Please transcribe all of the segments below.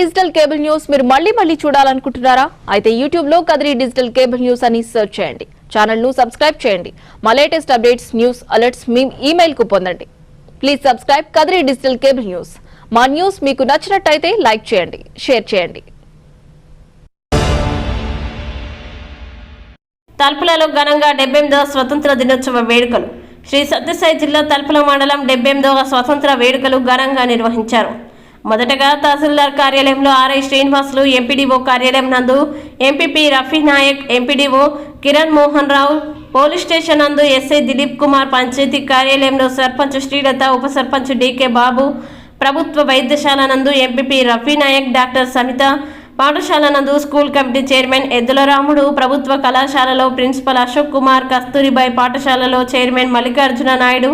Digital cable news మీరు మళ్ళీ మళ్ళీ చూడాలనుకుంటున్నారా? అయితే యూట్యూబ్లో కదిరి డిజిటల్ కేబుల్ న్యూస్ అని సెర్చ్ చేయండి. ఛానల్ను సబ్స్క్రైబ్ చేయండి. మా లేటెస్ట్ అప్డేట్స్ న్యూస్ అలర్ట్స్ మీ ఈమెయిల్కు పొందండి. Please subscribe Kadiri digital cable news. మా న్యూస్ మీకు నచ్చినట్టయితే లైక్ చేయండి షేర్ చేయండి. తలుపులలో ఘనంగా డెబ్బెనిమిదవ స్వతంత్ర దినోత్సవ వేడుకలు. శ్రీ సత్యసాయి జిల్లా తలుపుల మండలం డెబ్బెనిమిదవ స్వతంత్ర వేడుకలు ఘనంగా నిర్వహించారు. మొదటగా తహసీల్దార్ కార్యాలయంలో ఆర్ఐ శ్రీనివాసులు ఎంపీడీఓ కార్యాలయం నందు MPP Rafi Naik MPDO Kiran Mohan Rao police station నందు ఎస్ఐ దిలీప్ కుమార్ పంచాయతీ కార్యాలయంలో సర్పంచ్ శ్రీలత ఉప సర్పంచ్ డీకే బాబు ప్రభుత్వ వైద్యశాల నందు ఎంపీపీ రఫీ నాయక్ డాక్టర్ సమిత పాఠశాల నందు స్కూల్ కమిటీ చైర్మన్ ఎద్దుల రాముడు ప్రభుత్వ కళాశాలలో ప్రిన్సిపల్ అశోక్ కుమార్ కస్తూరిబాయి పాఠశాలలో chairman Mallikarjuna Naidu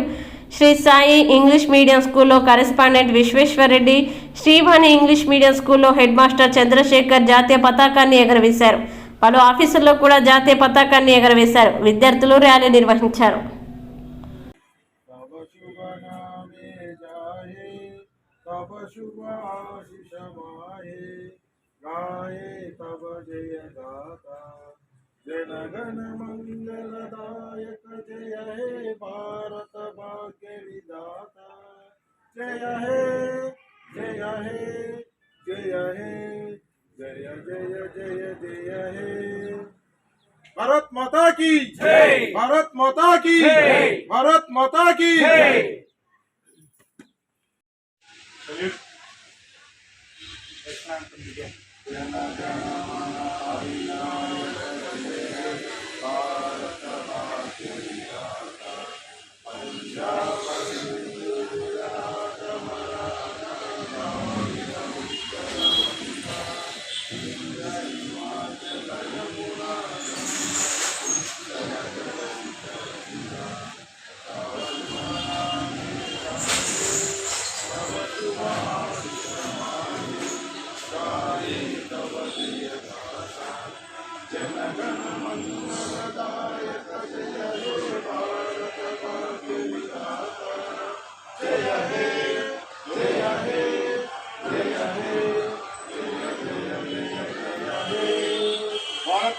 Shri Sai English medium స్కూల్లో correspondent Vishweshwar Reddy Srivani English medium స్కూల్లో హెడ్ మాస్టర్ చంద్రశేఖర్ జాతీయ పతాకాన్ని ఎగరవేశారు పలు ఆఫీసుల్లో కూడా జాతీయ పతాకాన్ని ఎగరవేశారు విద్యార్థులు ర్యాలీ నిర్వహించారు तब शुभ नामे जाहे तब शुभ आशीष माहे गाये तब जय गाता जन गण मंगलदायक जय हे भारत भाग्य विधाता जय हे जय हे जय हे जय जय जय जय हे भारत माता की जय भारत माता की जय भारत माता की जय भारत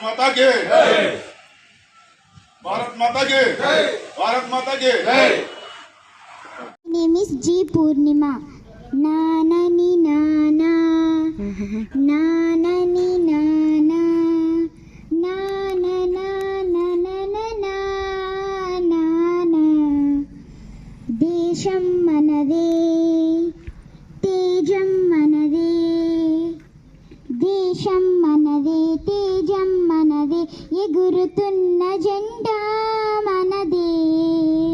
माता के। भारत माता के। भारत माता के। Name is G Purnima. ఎగురుతున్న జెండా మనదే.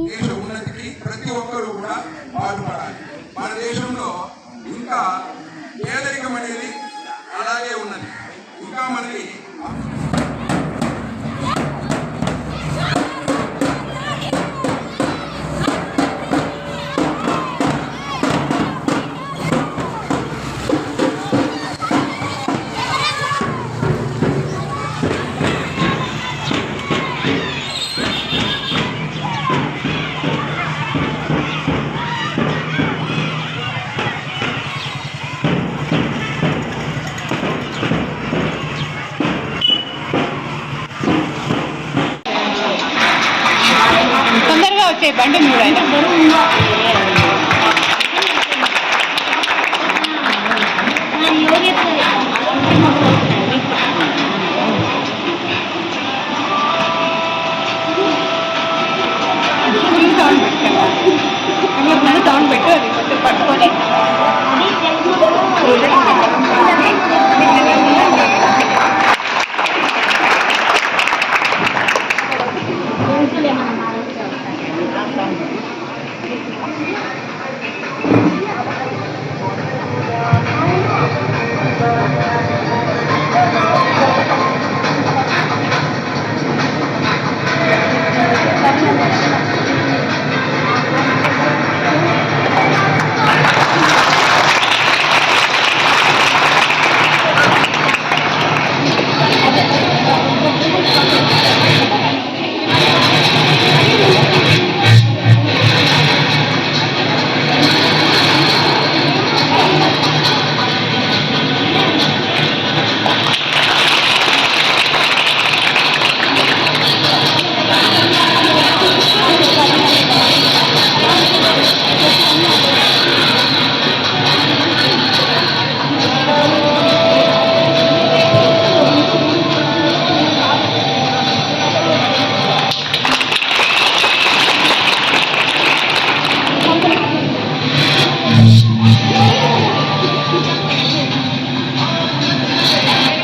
దేశ ఉన్నతికి ప్రతి ఒక్కరూ కూడా పాటుపడాలి. మన దేశంలో ఇంకా పేదరికం అనేది అలాగే ఉన్నది. ఇంకా మనకి వచ్చే బండి మూడైనా సౌండ్ పెట్టు అది కొంచెం పట్టుకొని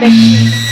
bem.